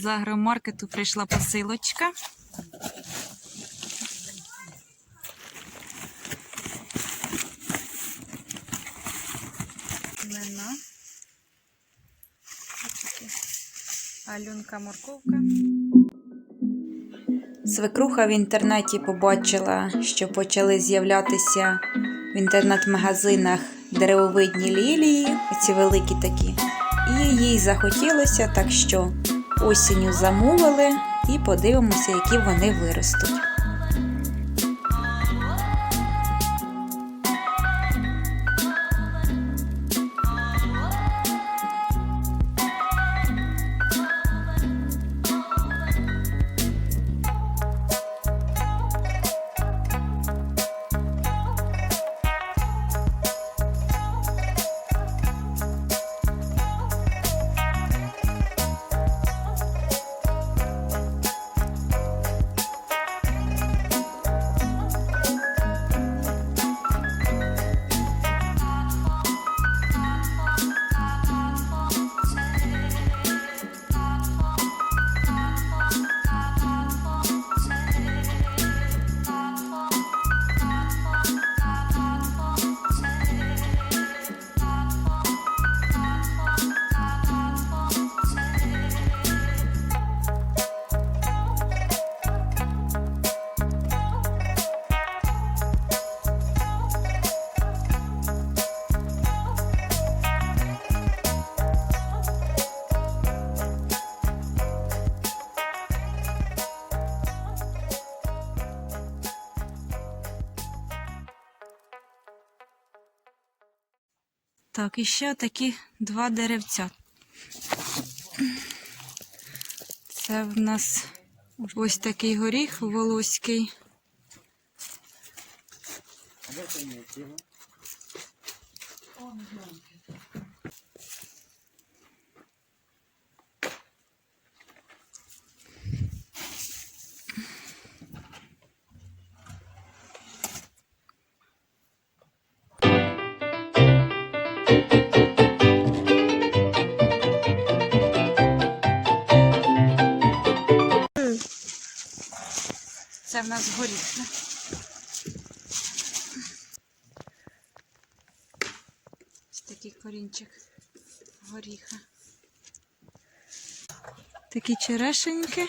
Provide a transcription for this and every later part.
супермаркету прийшла посилочка. Лина. Алюнка морковка. Свекруха в інтернеті побачила, що почали з'являтися в інтернет-магазинах деревовидні лілії, ці великі такі. І їй захотілося, так що осінню замовили і подивимося, які вони виростуть. Так, і ще такі два деревця. Це в нас ось такий горіх волоський. Це в нас горіх. Ось такий корінчик горіха. Такі черешеньки.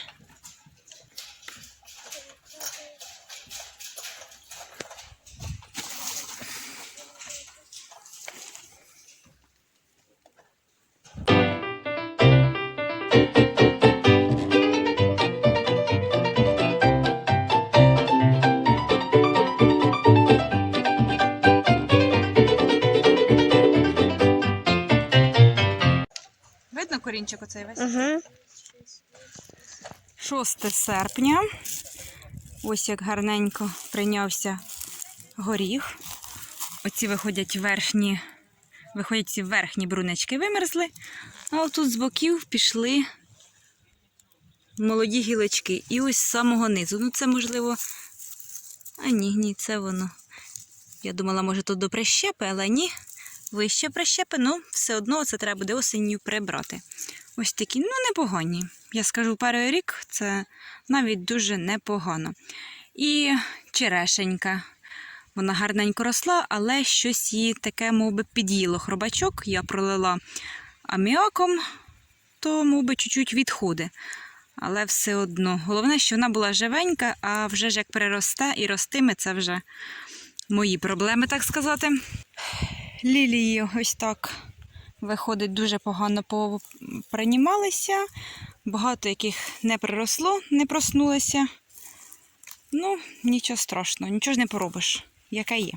Оцей весь? Угу. 6 серпня. Ось як гарненько прийнявся горіх. Оці виходять верхні, виходять ці верхні брунечки вимерзли, а отут з боків пішли молоді гілочки. І ось з самого низу. Ну, це можливо. А ні, ні, це воно. Я думала, може, тут до прищепи, але ні. Вище прищепи, ну, все одно це треба буде осінню прибрати. Ось такі, ну, непогані. Я скажу, перший рік це навіть дуже непогано. І черешенька. Вона гарненько росла, але щось її таке, мов би, під'їло хробачок. Я пролила аміаком, то, мов би, чуть-чуть відходи. Але все одно. Головне, що вона була живенька, а вже ж як переросте і ростиме, це вже мої проблеми, так сказати. Лілії ось так виходить дуже погано попринімалися. Багато яких не приросло, не проснулися. Ну, нічого страшного, нічого ж не поробиш, яка є.